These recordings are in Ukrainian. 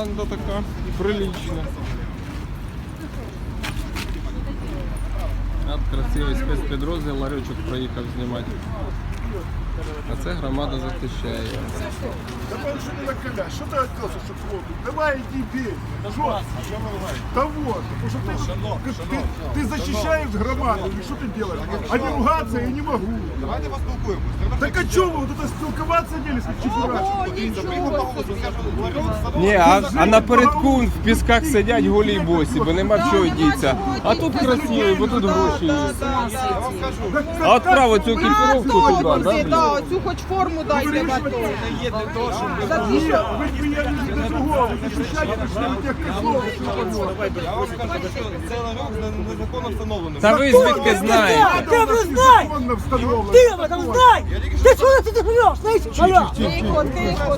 Банда така прилична. От красивий спецпідрозділ ларючок проїхав знімати. А це громада захищає. Да потому что ты накаляешь, что ты отказываешь от флоту? Давай иди бей. Что? Да вот, потому что ты, ты, ты защищаешь громаду, и что ты делаешь? А не ругаться я не могу. Давайте поспілкуємось. Так а чего вы вот это спілкуватися делись, как чебурашки? Ні, а, а напередку в пісках сидять голі й босі, бо нема в чого діться. А тут красиво, бо тут гроші є. А от право цю екіпіровку туди, да, да, блін? да, Оцю хоч форму дайте батон. За ті, що Вы приедете до другого, вы защищаете что тех козлов. Я вам скажу, що цей ларьок не- незаконно встановлений. Та ви звідки знаєте? Ты бы знай! Законно встановлено. Ты об этом знай! Ты что ты тут живешь? Слышишь? Алло! тихо, тихо, тихо.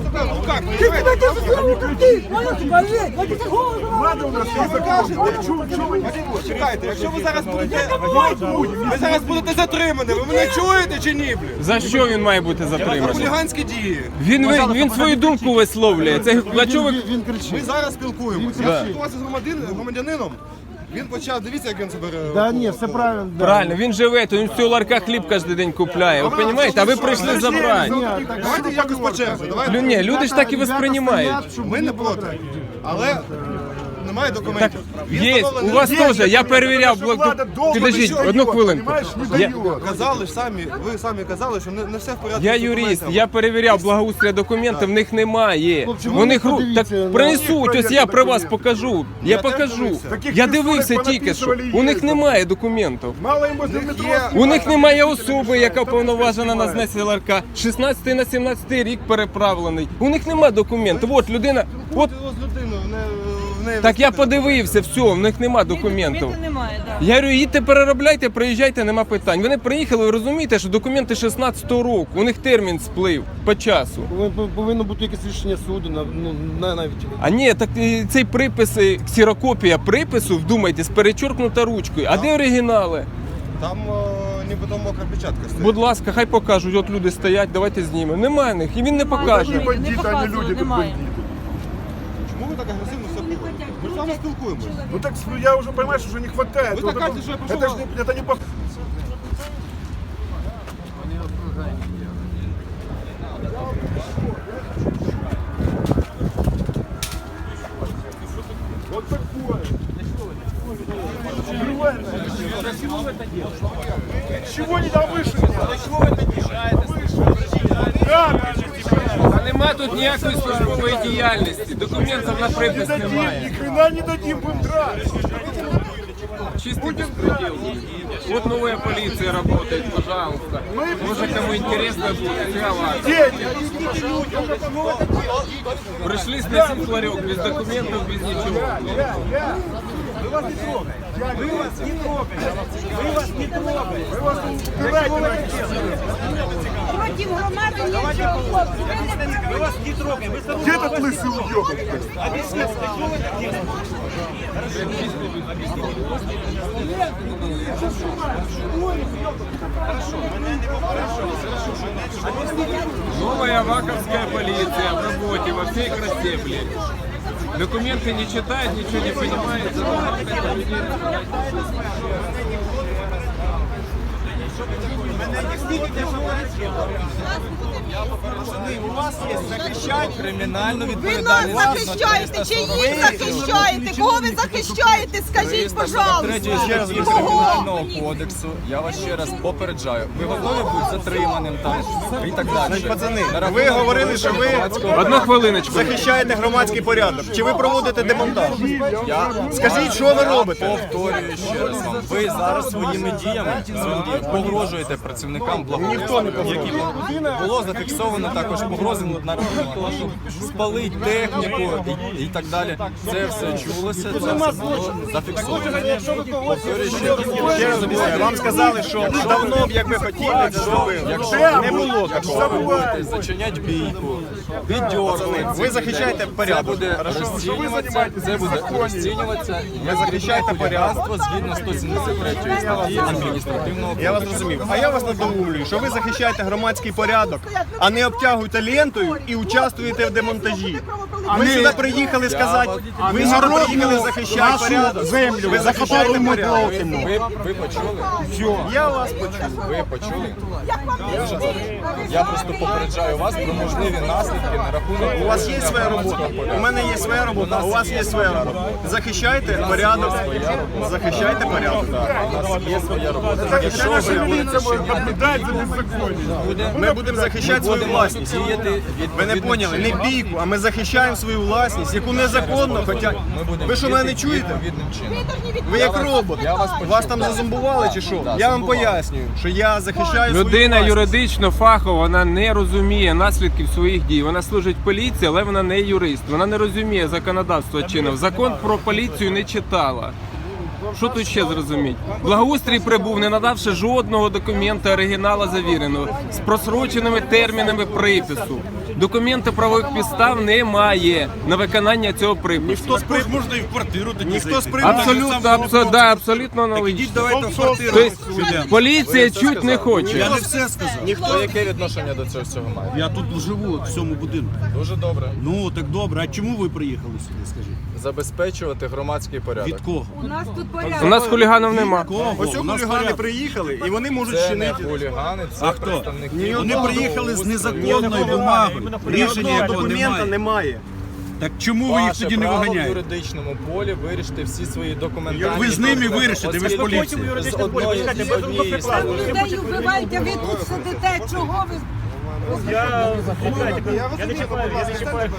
Ты тебя ты заслужил, как ты! Алло, ты болеешь! Я тебе голову Надо у нас не закажет. Чего, чего вы не Чекайте, якщо ви зараз будете... Ви зараз будете затримані, ви мене чуєте чи ні, блін? За що він має бути За затриманий? хуліганські дії. Він, ви- він свою думку висловлює. Це для чого ви ми зараз спілкуємося. Да. Я спілкувався з громадин- громадянином. Він почав, дивіться, як він себе Да ні, все правильно. да. правильно? Він живе, то він в цього ларка хліб кожен день купляє. Ви розумієте? А ви прийшли забрати. Давайте якось по черзі. Лю- Ні, люди ж так і восприймають. Ми не проти. Але немає документів. Він Є, у встановлений- вас Є, теж, я перевіряв наша блок. влада довго Підождіть, одну хвилинку. понімаєш, не Я, дає. Казали ж самі, ви самі казали, що не, не все в порядку. я з юрист, документами. я перевіряв благоустрій документи, в них немає. Вони хру... Так принесуть, ось я при вас покажу. Я теж покажу. дивився. Таких Я дивився тільки що. понаписували У них немає документів. Мало. У них немає особи, яка повноважена на знесення ларка. 16 на 17 рік переправлений. У них немає документів. От людина. От От з людиною, в неї- в неї так я вести- подивився, все, в них немає документів. немає, да. Я говорю, їдьте переробляйте, приїжджайте, нема питань. Вони приїхали, ви розумієте, що документи 16-го року, у них термін сплив по часу. Повинно- Повинно бути якесь рішення суду, на- ну, на- навіть. А ні, так е, цей припис, е, ксерокопія припису, вдумайтесь, перечоркнута ручкою. А де оригінали? Там е, нібито мокра печатка стоїть. Будь ласка, хай покажуть, от люди стоять, давайте знімемо. Нема них, і він не покаже. Они бандиты, а не показывают, люди, тут немає. бандиты. Чому ви так агресивно все? Ми ж з вами спілкуємося. Ну так ну, я уже, понимаешь, уже не хватает. Вы так кажете, что я пошел это, ж не, это не по... Вот такое. Чего не там ніякої службової діяльності. Документів на не припис дадим, ни немає. хрена не дадим, будем драться. Чистый беспредел. Вот новая полиция работает, пожалуйста. Может, кому интересно будет, я вас. Дети, Пришли сносить ларек без документов, без ничего. Проти громади нічого, хлопці. Ви не где этот лысый уёбок? Новая ваковская полиция в работе, во всей красе, блядь. Документы не читает, ничего не понимает. зато гавкает, людей разбирает. Кримінальну Ви нас відповідальність. захищаєте чи їх захищаєте? Кого ви захищаєте? Скажіть, пожалуйста. Третьої статті Кого? кримінального кодексу. Я вас ще раз попереджаю. Ви готові бути затриманим там і так далі. Пацани, На рахунок ви говорили, що ви Одну хвилиночку. захищаєте громадський порядок. Чи ви проводите демонтаж? Я Скажіть, що ви робите? повторюю ще раз вам. Ви зараз своїми діями своїм діям погрожуєте працівникам благоустрою. Ніхто не які було зафіксовано також погрози на рахунок того, що спалить техніку і, і так далі. Це все чулося, це все було зафіксовано. Повторюю ще раз. Ще раз обіцяю, вам сказали, що давно б, як ви хотіли, це зробили. Якщо не було такого. будете зачинять бійку, піддьоргли. Ви захищаєте Це порядок. буде розцінюватися, це буде розцінюватися. Ви захищаєте порядство згідно 173 статті адміністративного кодексу. Зрозумів. А я вас надоумлюю, що ви захищаєте громадський порядок, а не обтягуєте лентою і участвуєте в демонтажі. Ви сюди приїхали сказати, ви сюди приїхали захищати порядок. Землю, ви захищаєте порядок. Ви, ви почули? Я вас почув. Ви почули? Вам? Я просто попереджаю вас про можливі наслідки на рахунок. У вас є своя робота. У мене є своя робота, у вас є своя робота. Захищайте порядок. Захищайте порядок. У нас є своя робота. Якщо ви. Ми будемо захищати свою власність. діяти Ви не поняли, не бійку, а ми захищаємо свою власність, яку незаконно, хоча Ми будемо ви що мене не чуєте? Ви як робот. Я вас там зазомбували чи що? Я вам пояснюю, що я захищаю свою Людина власність. юридично фахова, вона не розуміє наслідків своїх дій. Вона служить поліції, але вона не юрист. Вона не розуміє законодавства чинов. Закон про поліцію не читала. Що тут ще зрозуміти? Благоустрій прибув, не надавши жодного документа оригінала завіреного з просроченими термінами припису. Документи правових підстав немає на виконання цього припису. Ніхто з приводу Можна і в квартиру тоді Ніхто з зайти. Абсолютно, абсолютно, да, абсолютно аналогічно. Давайте в квартиру. Тобто поліція чуть не хоче. Я не все сказав. Ніхто яке відношення до цього всього має? Я тут живу в цьому будинку. Дуже добре. Ну так добре. А чому ви приїхали сюди? Скажіть? Забезпечувати громадський порядок. Від кого? У нас хуліганів нема. Кого? Ось У нас хулігани порядок. приїхали і вони можуть Це не чинити. хулігани, це А хто? представники. Вони приїхали з незаконною бумагою. Ні Рішення одного документа немає. немає. Так чому ви їх Ваше тоді не право в виганяєте? юридичному полі вирішити всі свої документи. Ви з ними вирішите, ви ж поліція. З одної, з однієї сторони. Людей вбивають, ви тут сидите. Чого ви? Я, я не чіпаю, я не чіпаю.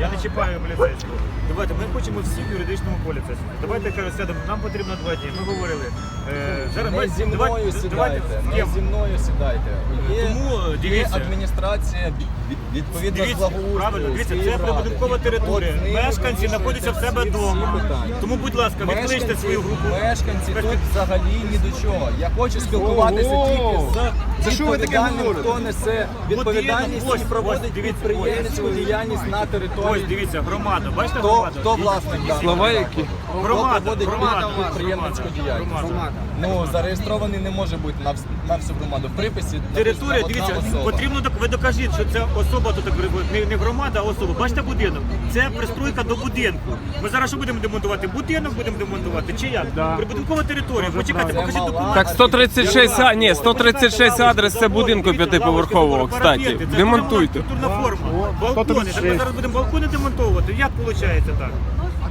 Я не чіпаю поліцейських. Давайте, ми хочемо всі в юридичному полі це. Давайте каже, сядемо. Нам потрібно два дні. Ми говорили. Е, зараз Не зі давайте- мною давайте сідайте, з не ким? зі мною сідайте. Є, Тому, дивіться. адміністрація від- від- відповідно з Дивіться, благоустрою. правильно, дивіться, це Київради. прибудинкова територія. От з ними Мешканці знаходяться в себе всі вдома. питання. Тому, будь ласка, відкличте Мешканці, свою групу. мешканці тут взагалі ні до чого. Я хочу спілкуватися Ого! тільки Це з що ви таке відповідальним, говорите? хто несе відповідальність ось, і проводить дивіться, підприємницьку ось. діяльність на Ось, території. дивіться, громада. Бачите Хто, громаду? хто власник Слова які? Громада, проводить громада, підприємницьку громада, діяльність? громада. Ну, зареєстрований не може бути на, вс- на всю громаду. В приписі Територія, написано дивіться, особа. потрібно док- ви докажіть, що це особа тут не, не громада, а особа. Бачите будинок? Це пристройка до будинку. Ми зараз що будемо демонтувати? Будинок будемо демонтувати чи як? Прибудинкова територія. Почекайте, Це покажіть мала документи. Так 136, а, ні, 136 адрес це будинку п'ятиповерхового, кстати. Демонтуйте. Культурна форма. Балкони. Так ми зараз будемо балкони демонтовувати. Як виходить так?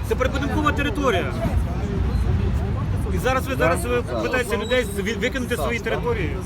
Це прибудинкова територія. І зараз ви зараз ви питаєте людей викинути свої території.